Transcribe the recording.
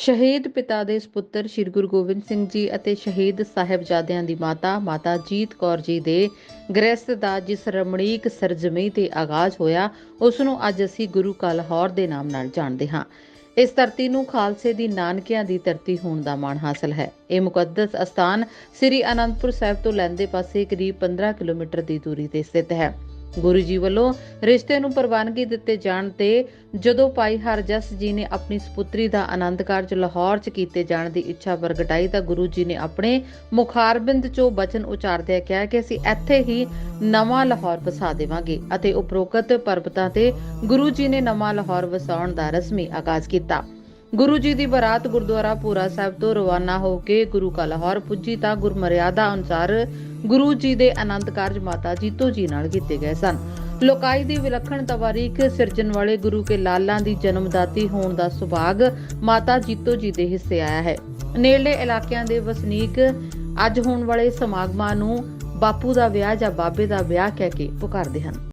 ਸ਼ਹੀਦ ਪਿਤਾ ਦੇ ਸੁਪੁੱਤਰ ਸ੍ਰੀ ਗੁਰੂ ਗੋਬਿੰਦ ਸਿੰਘ ਜੀ ਅਤੇ ਸ਼ਹੀਦ ਸਾਹਿਬਜ਼ਾਦਿਆਂ ਦੀ ਮਾਤਾ ਮਾਤਾ ਜੀਤ ਕੌਰ ਜੀ ਦੇ ਗ੍ਰਸਤ ਦਾ ਜਿਸ ਰਮਣੀਕ ਸਰਜਮੀ ਤੇ ਆਗਾਜ਼ ਹੋਇਆ, ਉਸ ਨੂੰ ਅੱਜ ਅਸੀਂ ਗੁਰੂ ਕਾ ਲਾਹੌਰ ਦੇ ਨਾਮ ਨਾਲ ਜਾਣਦੇ ਹਾਂ। ਇਸ ਧਰਤੀ ਨੂੰ ਖਾਲਸੇ ਦੀ ਨਾਨਕਿਆਂ ਦੀ ਧਰਤੀ ਹੋਣ ਦਾ ਮਾਣ ਹਾਸਲ ਹੈ। ਇਹ ਮੁਕੱਦਸ ਅਸਥਾਨ ਸ੍ਰੀ ਅਨੰਦਪੁਰ ਸਾਹਿਬ ਤੋਂ ਲੈਂਦੇ ਪਾਸੇ ਕਰੀਬ 15 ਕਿਲੋਮੀਟਰ ਦੀ ਦੂਰੀ ਤੇ ਸਥਿਤ ਹੈ। ਗੁਰੂ ਜੀ ਵੱਲੋਂ ਰਿਸ਼ਤੇ ਨੂੰ ਪ੍ਰਵਾਨਗੀ ਦਿੱਤੇ ਜਾਣ ਤੇ ਜਦੋਂ ਭਾਈ ਹਰਜਸ ਜੀ ਨੇ ਆਪਣੀ ਸੁਪੁੱਤਰੀ ਦਾ ਆਨੰਦ ਕਾਰਜ ਲਾਹੌਰ 'ਚ ਕੀਤੇ ਜਾਣ ਦੀ ਇੱਛਾ ਪ੍ਰਗਟਾਈ ਤਾਂ ਗੁਰੂ ਜੀ ਨੇ ਆਪਣੇ ਮੁਖਾਰਬਿੰਦ 'ਚੋਂ ਬਚਨ ਉਚਾਰਦਿਆਂ ਕਿਹਾ ਕਿ ਅਸੀਂ ਇੱਥੇ ਹੀ ਨਵਾਂ ਲਾਹੌਰ ਵਸਾ ਦੇਵਾਂਗੇ ਅਤੇ ਉਪਰੋਕਤ ਪਰਬਤਾਂ ਤੇ ਗੁਰੂ ਜੀ ਨੇ ਨਵਾਂ ਲਾਹੌਰ ਵਸਾਉਣ ਦਾ ਰਸਮੀ ਆਗਾਜ਼ ਕੀਤਾ। ਗੁਰੂ ਜੀ ਦੀ ਬਰਾਤ ਗੁਰਦੁਆਰਾ ਪੂਰਾ ਸਾਹਿਬ ਤੋਂ ਰਵਾਨਾ ਹੋ ਕੇ ਗੁਰੂ ਕਾ ਲਾਹੌਰ ਪੁੱਜੀ ਤਾਂ ਗੁਰਮਰਿਆਦਾ ਅਨੁਸਾਰ ਗੁਰੂ ਜੀ ਦੇ ਆਨੰਦ ਕਾਰਜ ਮਾਤਾ ਜੀਤੋ ਜੀ ਨਾਲ ਕੀਤੇ ਗਏ ਸਨ। ਲੋਕਾਈ ਦੀ ਵਿਲੱਖਣ ਤਵਾਰੀਖ ਸਿਰਜਣ ਵਾਲੇ ਗੁਰੂ ਕੇ ਲਾਲਾਂ ਦੀ ਜਨਮਦਾਤੀ ਹੋਣ ਦਾ ਸੁਭਾਗ ਮਾਤਾ ਜੀਤੋ ਜੀ ਦੇ ਹਿੱਸੇ ਆਇਆ ਹੈ। ਨੇੜਲੇ ਇਲਾਕਿਆਂ ਦੇ ਵਸਨੀਕ ਅੱਜ ਹੋਣ ਵਾਲੇ ਸਮਾਗਮਾਂ ਨੂੰ ਬਾਪੂ ਦਾ ਵਿਆਹ ਜਾਂ ਬਾਬੇ ਦਾ ਵਿਆਹ ਕਹਿ ਕੇ ਪੁਕਾਰਦੇ ਹਨ।